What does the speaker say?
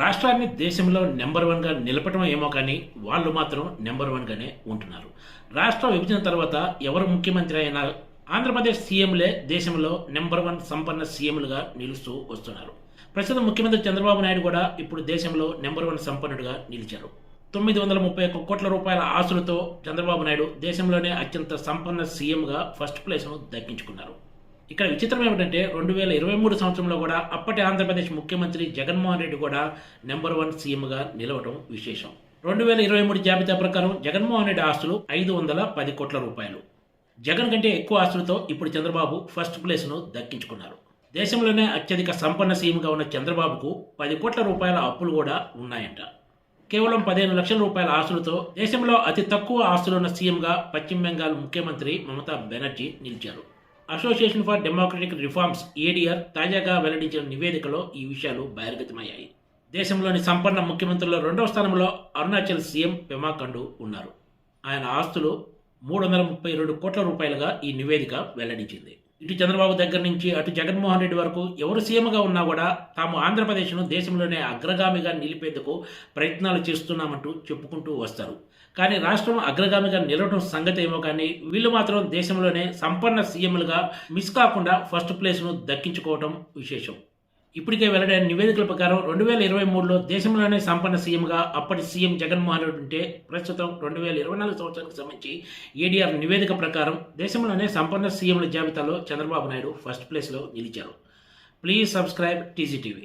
రాష్ట్రాన్ని దేశంలో నెంబర్ వన్గా నిలపటం ఏమో కానీ వాళ్ళు మాత్రం నెంబర్ వన్గానే ఉంటున్నారు. రాష్ట్ర విభజన తర్వాత ఎవరు ముఖ్యమంత్రి అయినా ఆంధ్రప్రదేశ్ సీఎంలే దేశంలో నెంబర్ వన్ సంపన్న సీఎంలుగా నిలుస్తూ వస్తున్నారు. ప్రస్తుతం ముఖ్యమంత్రి చంద్రబాబు నాయుడు కూడా ఇప్పుడు దేశంలో నెంబర్ వన్ సంపన్నుడిగా నిలిచారు. తొమ్మిది వందల ముప్పై ఒక్క కోట్ల రూపాయల ఆస్తులతో చంద్రబాబు నాయుడు దేశంలోనే అత్యంత సంపన్న సీఎంగా ఫస్ట్ ప్లేస్ను దక్కించుకున్నారు. ఇక్కడ విచిత్రం ఏమిటంటే రెండు వేల ఇరవై మూడు సంవత్సరంలో కూడా అప్పటి ఆంధ్రప్రదేశ్ ముఖ్యమంత్రి జగన్మోహన్ రెడ్డి కూడా నెంబర్ వన్ సీఎంగా నిలవడం విశేషం. రెండు వేల ఇరవై మూడు జాబితా ప్రకారం జగన్మోహన్ రెడ్డి ఆస్తులు ఐదు వందల పది కోట్ల రూపాయలు. జగన్ కంటే ఎక్కువ ఆస్తులతో ఇప్పుడు చంద్రబాబు ఫస్ట్ ప్లేస్ను దక్కించుకున్నారు. దేశంలోనే అత్యధిక సంపన్న సీఎంగా ఉన్న చంద్రబాబుకు పది కోట్ల రూపాయల అప్పులు కూడా ఉన్నాయంట. కేవలం పదిహేను లక్షల రూపాయల ఆస్తులతో దేశంలో అతి తక్కువ ఆస్తులున్న సీఎంగా పశ్చిమ బెంగాల్ ముఖ్యమంత్రి మమతా బెనర్జీ నిలిచారు. Association for democratic reforms ADR తాజాగా వెల్లడించిన నివేదికలో ఈ విషయాలు బహిర్గతమయ్యాయి. దేశంలోని సంపన్న ముఖ్యమంత్రుల్లో రెండవ స్థానంలో అరుణాచల్ సీఎం పెమా ఖండు ఉన్నారు. ఆయన ఆస్తులు మూడు వందల ముప్పై రెండు కోట్ల రూపాయలుగా ఈ నివేదిక వెల్లడించింది. ఇటు చంద్రబాబు దగ్గర నుంచి అటు జగన్మోహన్ రెడ్డి వరకు ఎవరు సీఎంగా ఉన్నా కూడా తాము ఆంధ్రప్రదేశ్ను దేశంలోనే అగ్రగామిగా నిలిపేందుకు ప్రయత్నాలు చేస్తున్నామంటూ చెప్పుకుంటూ వస్తారు. కానీ రాష్ట్రం అగ్రగామిగా నిలవడం సంగతి ఏమో కానీ వీళ్ళు మాత్రం దేశంలోనే సంపన్న సీఎంలుగా మిస్ కాకుండా ఫస్ట్ ప్లేస్ను దక్కించుకోవడం విశేషం. ఇప్పటికే వెల్లడైన నివేదికల ప్రకారం రెండు వేల ఇరవై మూడులో దేశంలోనే సంపన్న సీఎంగా అప్పటి సీఎం జగన్మోహన్ రెడ్డి ఉంటే ప్రస్తుతం రెండు వేల ఇరవై నాలుగు సంవత్సరానికి సంబంధించి ఏడీఆర్ నివేదిక ప్రకారం దేశంలోనే సంపన్న సీఎంల జాబితాలో చంద్రబాబు నాయుడు ఫస్ట్ ప్లేస్లో నిలిచారు. Please subscribe TGTV